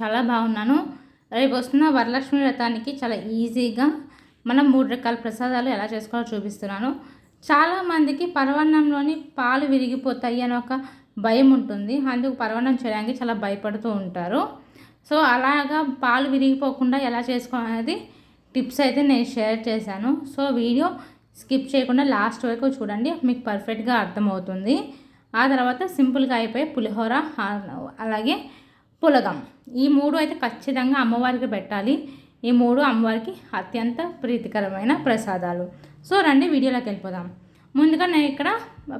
చాలా బాగున్నాను. రేపు వస్తున్న వరలక్ష్మి వ్రతానికి చాలా ఈజీగా మనం మూడు రకాల ప్రసాదాలు ఎలా చేసుకోవాలో చూపిస్తున్నాను. చాలామందికి పరవన్నంలోని పాలు విరిగిపోతాయి అని ఒక భయం ఉంటుంది. అందుకు పరవన్నం చేయడానికి చాలా భయపడుతూ ఉంటారు. సో అలాగా పాలు విరిగిపోకుండా ఎలా చేసుకోవాలనేది టిప్స్ అయితే నేను షేర్ చేశాను. సో వీడియో స్కిప్ చేయకుండా లాస్ట్ వరకు చూడండి. మీకు పర్ఫెక్ట్గా అర్థమవుతుంది. ఆ తర్వాత సింపుల్గా అయిపోయి పులిహోర అలాగే పులగం. ఈ మూడు అయితే ఖచ్చితంగా అమ్మవారికి పెట్టాలి. ఈ మూడు అమ్మవారికి అత్యంత ప్రీతికరమైన ప్రసాదాలు. సో రండి వీడియోలోకి వెళ్ళిపోదాం. ముందుగా నేను ఇక్కడ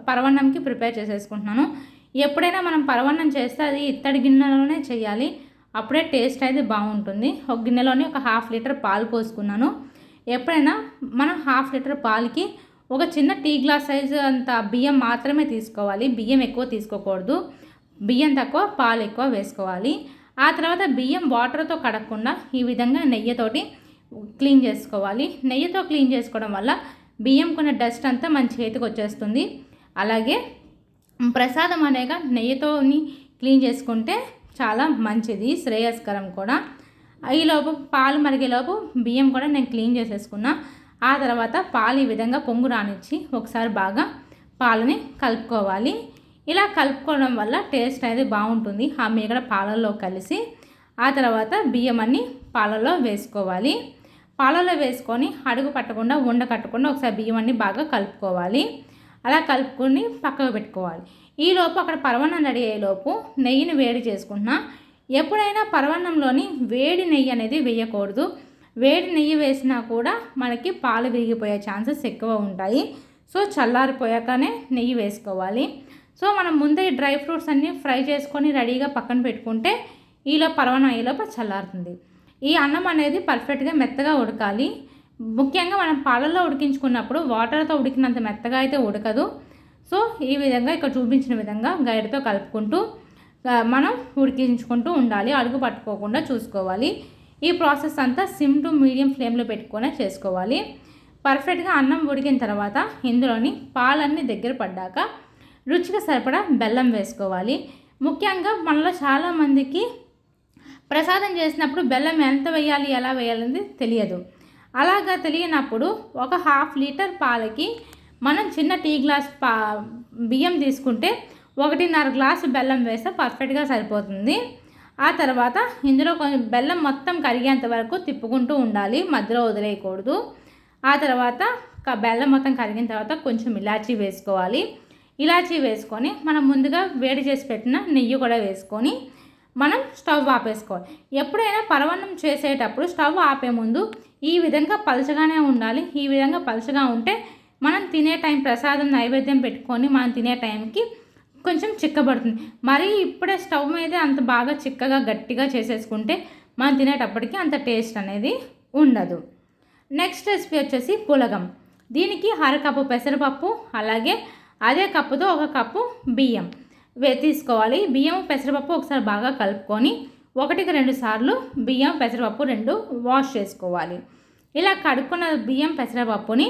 పరవన్నంకి ప్రిపేర్ చేసేసుకుంటున్నాను. ఎప్పుడైనా మనం పరవన్నం చేస్తే అది ఇత్తడి గిన్నెలోనే చేయాలి. అప్పుడే టేస్ట్ అయితే బాగుంటుంది. ఒక గిన్నెలోనే ఒక హాఫ్ లీటర్ పాలు పోసుకున్నాను. ఎప్పుడైనా మనం హాఫ్ లీటర్ పాలకి ఒక చిన్న టీ గ్లాస్ సైజు అంత బియ్యం మాత్రమే తీసుకోవాలి. బియ్యం ఎక్కువ తీసుకోకూడదు. బియ్యం తక్కువ పాలు ఎక్కువ వేసుకోవాలి. ఆ తర్వాత బియ్యం వాటర్తో కడగకుండా ఈ విధంగా నెయ్యితోటి క్లీన్ చేసుకోవాలి. నెయ్యితో క్లీన్ చేసుకోవడం వల్ల బియ్యం కొన్న డస్ట్ అంతా మన చేతికి వచ్చేస్తుంది. అలాగే ప్రసాదం అనేగా నెయ్యితోని క్లీన్ చేసుకుంటే చాలా మంచిది శ్రేయస్కరం కూడా. ఈలోపు పాలు మరిగేలోపు బియ్యం కూడా నేను క్లీన్ చేసేసుకున్నా. ఆ తర్వాత పాలు ఈ విధంగా పొంగు రానిచ్చి ఒకసారి బాగా పాలని కలుపుకోవాలి. ఇలా కలుపుకోవడం వల్ల టేస్ట్ అనేది బాగుంటుంది. ఆ మీగడ పాలల్లో కలిసి ఆ తర్వాత బియ్యం అన్ని పాలలో వేసుకోవాలి. పాలలో వేసుకొని అడుగు పట్టకుండా ఉండ కట్టకుండా ఒకసారి బియ్యం అన్ని బాగా కలుపుకోవాలి. అలా కలుపుకొని పక్కకు పెట్టుకోవాలి. ఈలోపు అక్కడ పరవన్నం రెడీ అయ్యేలోపు నెయ్యిని వేడి చేసుకుంటున్నా. ఎప్పుడైనా పరవన్నంలోని వేడి నెయ్యి అనేది వేయకూడదు. వేడి నెయ్యి వేసినా కూడా మనకి పాలు విరిగిపోయే ఛాన్సెస్ ఎక్కువ ఉంటాయి. సో చల్లారిపోయాకనే నెయ్యి వేసుకోవాలి. సో మనం ముందే డ్రై ఫ్రూట్స్ అన్నీ ఫ్రై చేసుకొని రెడీగా పక్కన పెట్టుకుంటే ఈలో పరవన అయ్యేలోపు చల్లారుతుంది. ఈ అన్నం అనేది పర్ఫెక్ట్గా మెత్తగా ఉడకాలి. ముఖ్యంగా మనం పాలల్లో ఉడికించుకున్నప్పుడు వాటర్తో ఉడికినంత మెత్తగా అయితే ఉడకదు. సో ఈ విధంగా ఇక్కడ చూపించిన విధంగా గైడ్తో కలుపుకుంటూ మనం ఉడికించుకుంటూ ఉండాలి. అడుగు పట్టుకోకుండా చూసుకోవాలి. ఈ ప్రాసెస్ అంతా సిమ్ టు మీడియం ఫ్లేమ్లో పెట్టుకొని చేసుకోవాలి. పర్ఫెక్ట్గా అన్నం ఉడికిన తర్వాత ఇందులోని పాలన్నీ దగ్గర పడ్డాక రుచికి సరిపడా బెల్లం వేసుకోవాలి. ముఖ్యంగా మనలో చాలామందికి ప్రసాదం చేసినప్పుడు బెల్లం ఎంత వేయాలి ఎలా వేయాలనేది తెలియదు. అలాగా తెలియనప్పుడు ఒక హాఫ్ లీటర్ పాలకి మనం చిన్న టీ గ్లాస్ పా బియ్యం తీసుకుంటే ఒకటిన్నర గ్లాసు బెల్లం వేస్తే పర్ఫెక్ట్గా సరిపోతుంది. ఆ తర్వాత ఇందులో కొంచెం బెల్లం మొత్తం కరిగేంత వరకు తిప్పుకుంటూ ఉండాలి మధ్యలో వదిలేయకూడదు. ఆ తర్వాత బెల్లం మొత్తం కరిగిన తర్వాత కొంచెం ఇలాచీ వేసుకోవాలి. ఇలాచీ వేసుకొని మనం ముందుగా వేడి చేసి పెట్టిన నెయ్యి కూడా వేసుకొని మనం స్టవ్ ఆపేసుకోవాలి. ఎప్పుడైనా పరవన్నం చేసేటప్పుడు స్టవ్ ఆపే ముందు ఈ విధంగా పలచగానే ఉండాలి. ఈ విధంగా పలచగా ఉంటే మనం తినే టైం ప్రసాదం నైవేద్యం పెట్టుకొని మనం తినే టైంకి కొంచెం చిక్కబడుతుంది. మరి ఇప్పుడే స్టవ్ మీద అంత బాగా చిక్కగా గట్టిగా చేసేసుకుంటే మనం తినేటప్పటికి అంత టేస్ట్ అనేది ఉండదు. నెక్స్ట్ రెసిపీ వచ్చేసి పులగం. దీనికి అరకప్పు పెసరపప్పు అలాగే అదే కప్పుతో ఒక కప్పు బియ్యం. వే తీసుకోవాలి. బియ్యం పెసరపప్పు ఒకసారి బాగా కలుపుకొని ఒకటికి రెండు సార్లు బియ్యం పెసరపప్పు రెండు వాష్ చేసుకోవాలి. ఇలా కడుక్కున్న బియ్యం పెసరపప్పుని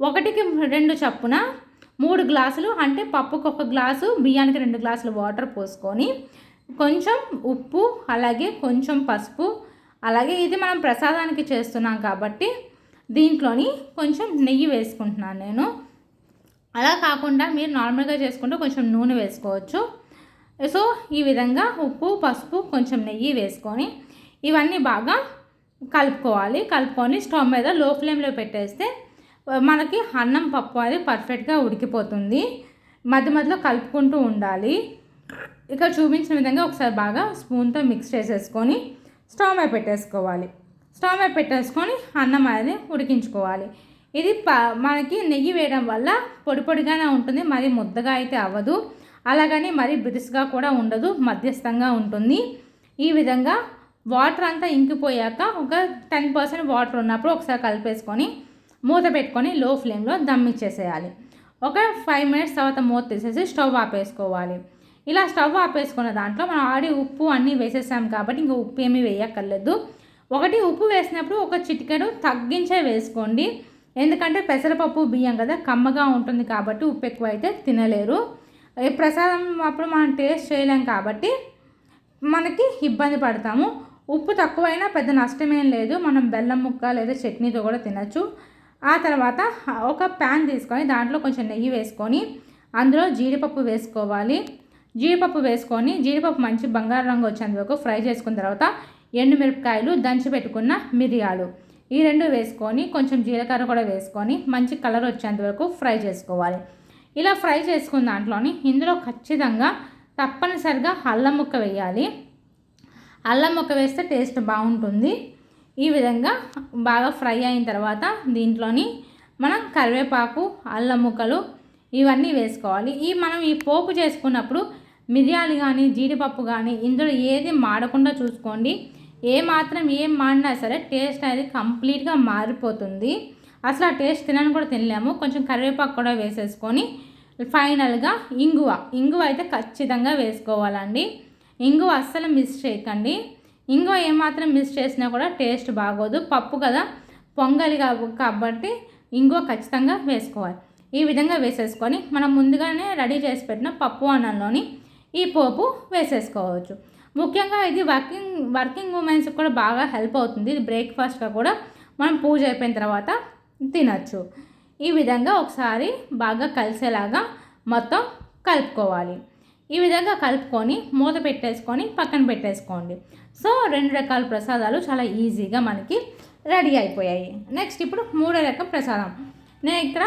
ఒకటికి రెండు చప్పున మూడు గ్లాసులు అంటే పప్పుకు ఒక గ్లాసు బియ్యానికి రెండు గ్లాసులు వాటర్ పోసుకొని కొంచెం ఉప్పు అలాగే కొంచెం పసుపు అలాగే ఇది మనం ప్రసాదానికి చేస్తున్నాం కాబట్టి దీంట్లోని కొంచెం నెయ్యి వేసుకుంటున్నాను నేను. అలా కాకుండా మీరు నార్మల్గా చేసుకుంటే కొంచెం నూనె వేసుకోవచ్చు. సో ఈ విధంగా ఉప్పు పసుపు కొంచెం నెయ్యి వేసుకొని ఇవన్నీ బాగా కలుపుకోవాలి. కలుపుకొని స్టవ్ మీద లో ఫ్లేమ్లో పెట్టేస్తే మనకి అన్నం పప్పు అది పర్ఫెక్ట్గా ఉడికిపోతుంది. మధ్య మధ్యలో కలుపుకుంటూ ఉండాలి. ఇక్కడ చూపించిన విధంగా ఒకసారి బాగా స్పూన్తో మిక్స్ చేసేసుకొని స్టవ్ మీద పెట్టేసుకోవాలి. స్టవ్ మీద పెట్టేసుకొని అన్నం అనేది ఉడికించుకోవాలి. ఇది ప మనకి నెయ్యి వేయడం వల్ల పొడి పొడిగానే ఉంటుంది మరి ముద్దగా అయితే అవ్వదు. అలాగని మరి బిరుసుగా కూడా ఉండదు మధ్యస్థంగా ఉంటుంది. ఈ విధంగా వాటర్ అంతా ఇంకిపోయాక ఒక టెన్ పర్సెంట్ వాటర్ ఉన్నప్పుడు ఒకసారి కలిపేసుకొని మూత పెట్టుకొని లో ఫ్లేమ్లో దమ్ ఇచ్చేసేయాలి. ఒక ఫైవ్ మినిట్స్ తర్వాత మూత తీసేసి స్టవ్ ఆపేసుకోవాలి. ఇలా స్టవ్ ఆపేసుకున్న దాంట్లో మనం ఆడి ఉప్పు అన్నీ వేసేసాం కాబట్టి ఇంకా ఉప్పు ఏమీ వేయక్కర్లేదు. ఒకటి ఉప్పు వేసినప్పుడు ఒక చిటికెడు తగ్గించే వేసుకోండి. ఎందుకంటే పెసరపప్పు బియ్యం కదా కమ్మగా ఉంటుంది కాబట్టి ఉప్పు ఎక్కువ అయితే తినలేరు ప్రసాదం అప్పుడు మనం టేస్ట్ చేయలేం కాబట్టి మనకి ఇబ్బంది పడతాము. ఉప్పు తక్కువైనా పెద్ద నష్టమేం లేదు. మనం బెల్లం ముక్క లేదా చట్నీతో కూడా తినచ్చు. ఆ తర్వాత ఒక ప్యాన్ తీసుకొని దాంట్లో కొంచెం నెయ్యి వేసుకొని అందులో జీడిపప్పు వేసుకోవాలి. జీడిపప్పు వేసుకొని జీడిపప్పు మంచి బంగారు రంగు వచ్చేంత వరకు ఫ్రై చేసుకున్న తర్వాత ఎండుమిరపకాయలు దంచి పెట్టుకున్న మిరియాలు. ఈ రెండు వేసుకొని కొంచెం జీలకర్ర కూడా వేసుకొని మంచి కలర్ వచ్చేంత వరకు ఫ్రై చేసుకోవాలి. ఇలా ఫ్రై చేసుకున్న దాంట్లోని ఇందులో ఖచ్చితంగా తప్పనిసరిగా అల్లం ముక్క వేయాలి. అల్లం ముక్క వేస్తే టేస్ట్ బాగుంటుంది. ఈ విధంగా బాగా ఫ్రై అయిన తర్వాత దీంట్లోని మనం కరివేపాకు అల్లం ముక్కలు ఇవన్నీ వేసుకోవాలి. ఈ మనం ఈ పోపు చేసుకున్నప్పుడు మిరియాలు కానీ జీడిపప్పు కానీ ఇందులో ఏది మాడకుండా చూసుకోండి. ఏ మాత్రం ఏం మాడినా సరే టేస్ట్ అనేది కంప్లీట్గా మారిపోతుంది. అసలు ఆ టేస్ట్ తినని కూడా తినలేము. కొంచెం కరివేపాకు కూడా వేసేసుకొని ఫైనల్గా ఇంగువ. ఇంగువ అయితే ఖచ్చితంగా వేసుకోవాలండి. ఇంగువ అస్సలు మిస్ చేయకండి. ఇంగువ ఏమాత్రం మిస్ చేసినా కూడా టేస్ట్ బాగోదు. పప్పు కదా పొంగలి కాబట్టి ఇంగువ ఖచ్చితంగా వేసుకోవాలి. ఈ విధంగా వేసేసుకొని మనం ముందుగానే రెడీ చేసి పెట్టిన పప్పు అన్నంలోని ఈ పోపు వేసేసుకోవచ్చు. ముఖ్యంగా ఇది వర్కింగ్ వర్కింగ్ ఉమెన్స్కి కూడా బాగా హెల్ప్ అవుతుంది. ఇది బ్రేక్ఫాస్ట్గా కూడా మనం పూజ అయిపోయిన తర్వాత తినచ్చు. ఈ విధంగా ఒకసారి బాగా కలిసేలాగా మొత్తం కలుపుకోవాలి. ఈ విధంగా కలుపుకొని మూత పెట్టేసుకొని పక్కన పెట్టేసుకోండి. సో రెండు రకాల ప్రసాదాలు చాలా ఈజీగా మనకి రెడీ అయిపోయాయి. నెక్స్ట్ ఇప్పుడు మూడో రకం ప్రసాదం. నేను ఇక్కడ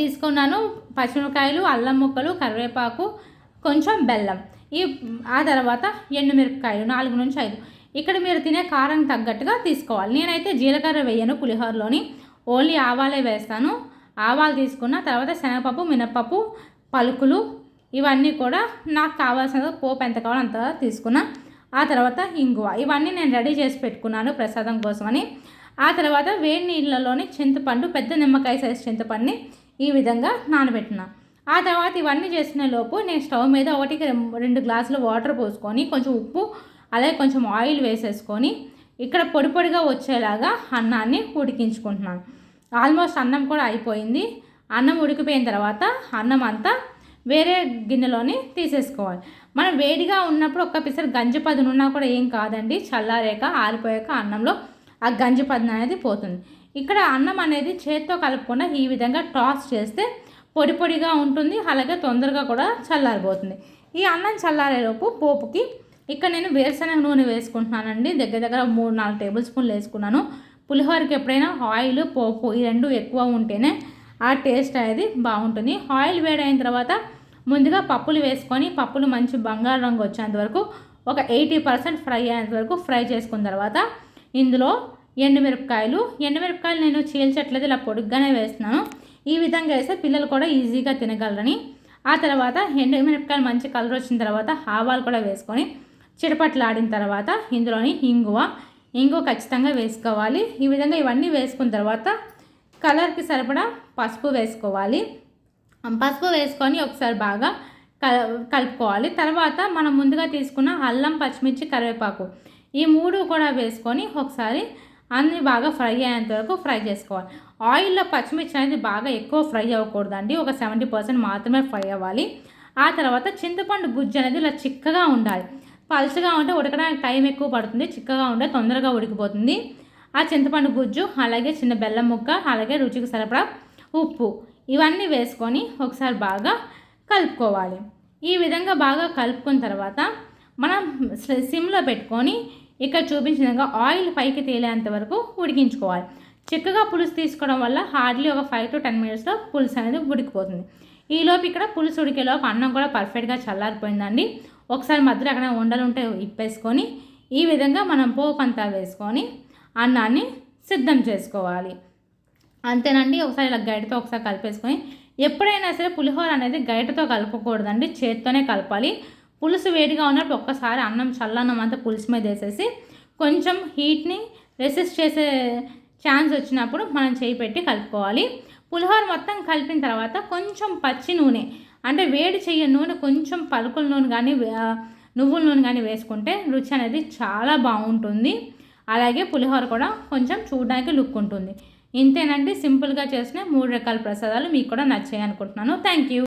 తీసుకున్నాను పచ్చిమిరకాయలు అల్లం ముక్కలు కరివేపాకు కొంచెం బెల్లం. ఈ ఆ తర్వాత ఎండుమిరపకాయలు నాలుగు నుంచి ఐదు. ఇక్కడ మీరు తినే కారం తగ్గట్టుగా తీసుకోవాలి. నేనైతే జీలకర్ర వేయను పులిహోరలోని. ఓన్లీ ఆవాలే వేస్తాను. ఆవాలు తీసుకున్న తర్వాత శనగపప్పు మినపప్పు పలుకులు ఇవన్నీ కూడా నాకు కావాల్సిన పోపు ఎంత కావాలో అంత తీసుకున్నా. ఆ తర్వాత ఇంగువ. ఇవన్నీ నేను రెడీ చేసి పెట్టుకున్నాను ప్రసాదం కోసమని. ఆ తర్వాత వేడి నీళ్ళలోని చింతపండు పెద్ద నిమ్మకాయ సైజ్ చింతపండుని ఈ విధంగా నానబెట్టిన ఆ తర్వాత ఇవన్నీ చేసిన లోపు నేను స్టవ్ మీద ఒకటికి రెండు గ్లాసులు వాటర్ పోసుకొని కొంచెం ఉప్పు అలాగే కొంచెం ఆయిల్ వేసేసుకొని ఇక్కడ పొడి పొడిగా వచ్చేలాగా అన్నాన్ని ఉడికించుకుంటున్నాను. ఆల్మోస్ట్ అన్నం కూడా అయిపోయింది. అన్నం ఉడికిపోయిన తర్వాత అన్నం అంతా వేరే గిన్నెలోని తీసేసుకోవాలి. మనం వేడిగా ఉన్నప్పుడు ఒక్క పిసర్ గంజి పదును ఉన్నా కూడా ఏం కాదండి. చల్లారాక ఆరిపోయాక అన్నంలో ఆ గంజి పదును అనేది పోతుంది. ఇక్కడ అన్నం అనేది చేత్తో కలుపుకుండా ఈ విధంగా టాస్ చేస్తే పొడి పొడిగా ఉంటుంది. అలాగే తొందరగా కూడా చల్లారిపోతుంది. ఈ అన్నం చల్లారేలోపు పోపుకి ఇక్కడ నేను వేరుశనగ నూనె వేసుకుంటున్నానండి. దగ్గర దగ్గర మూడు నాలుగు టేబుల్ స్పూన్లు వేసుకున్నాను. పులిహోరకి ఎప్పుడైనా ఆయిల్ పోపు ఈ రెండు ఎక్కువ ఉంటేనే ఆ టేస్ట్ అనేది బాగుంటుంది. ఆయిల్ వేడైన తర్వాత ముందుగా పప్పులు వేసుకొని పప్పులు మంచి బంగారు రంగు వచ్చేంత వరకు ఒక ఎయిటీ పర్సెంట్ ఫ్రై అయ్యేంత వరకు ఫ్రై చేసుకున్న తర్వాత ఇందులో ఎండుమిరపకాయలు. ఎండుమిరపకాయలు నేను చీల్చట్లేదు ఇలా పొడుగ్గానే వేస్తున్నాను. ఈ విధంగా వేస్తే పిల్లలు కూడా ఈజీగా తినగలరని. ఆ తర్వాత ఎండుమిరపకాయలు మంచి కలర్ వచ్చిన తర్వాత ఆవాలు కూడా వేసుకొని చిటపట్లాడిన తర్వాత ఇందులోని ఇంగువ ఇంగువ ఖచ్చితంగా వేసుకోవాలి. ఈ విధంగా ఇవన్నీ వేసుకున్న తర్వాత కలర్కి సరిపడా పసుపు వేసుకోవాలి. పసుపు వేసుకొని ఒకసారి బాగా కలుపుకోవాలి. తర్వాత మనం ముందుగా తీసుకున్న అల్లం పచ్చిమిర్చి కరివేపాకు ఈ మూడు కూడా వేసుకొని ఒకసారి అన్నీ బాగా ఫ్రై అయ్యేంత వరకు ఫ్రై చేసుకోవాలి. ఆయిల్లో పచ్చిమిర్చి అనేది బాగా ఎక్కువ ఫ్రై అవ్వకూడదండి. ఒక సెవెంటీ పర్సెంట్ మాత్రమే ఫ్రై అవ్వాలి. ఆ తర్వాత చింతపండు గుజ్జు అనేది ఇలా చిక్కగా ఉండాలి. పలుచగా ఉంటే ఉడకడానికి టైం ఎక్కువ పడుతుంది. చిక్కగా ఉంటే తొందరగా ఉడికిపోతుంది. ఆ చింతపండు గుజ్జు అలాగే చిన్న బెల్లం ముక్క అలాగే రుచికి సరిపడా ఉప్పు ఇవన్నీ వేసుకొని ఒకసారి బాగా కలుపుకోవాలి. ఈ విధంగా బాగా కలుపుకున్న తర్వాత మనం సిమ్లో పెట్టుకొని ఇక్కడ చూపించిన విధంగా ఆయిల్ పైకి తేలేంత వరకు ఉడికించుకోవాలి. చిక్కగా పులుసు తీసుకోవడం వల్ల హార్డ్లీ ఒక ఫైవ్ టు టెన్ మినిట్స్లో పులుసు అనేది ఉడికిపోతుంది. ఈలోపు ఇక్కడ పులుసు ఉడికేలోపు అన్నం కూడా పర్ఫెక్ట్గా చల్లారిపోయిందండి. ఒకసారి మధ్యలో అక్కడ ఉండలు ఉంటే ఇప్పేసుకొని ఈ విధంగా మనం పోపు అంతా వేసుకొని అన్నాన్ని సిద్ధం చేసుకోవాలి. అంతేనండి ఒకసారి ఇలా గైడ్తో ఒకసారి కలిపేసుకొని ఎప్పుడైనా సరే పులిహోర అనేది గైటతో కలపకూడదండి చేత్తోనే కలపాలి. పులుసు వేడిగా ఉన్నప్పుడు ఒక్కసారి అన్నం చల్లన్నం అంతా పులుసు మీద వేసేసి కొంచెం హీట్ని రెసిస్ట్ చేసే ఛాన్స్ వచ్చినప్పుడు మనం చేయి పెట్టి కలుపుకోవాలి. పులిహోర మొత్తం కలిపిన తర్వాత కొంచెం పచ్చి నూనె అంటే వేడి చెయ్య నూనె కొంచెం పలుకుల నూనె కానీ నువ్వుల నూనె కానీ వేసుకుంటే రుచి అనేది చాలా బాగుంటుంది. అలాగే పులిహోర కూడా కొంచెం చూడడానికి లుక్ ఉంటుంది. ఇంతేనండి సింపుల్గా చేసిన మూడు రకాల ప్రసాదాలు మీకు కూడా నచ్చాయి అనుకుంటున్నాను థ్యాంక్ యూ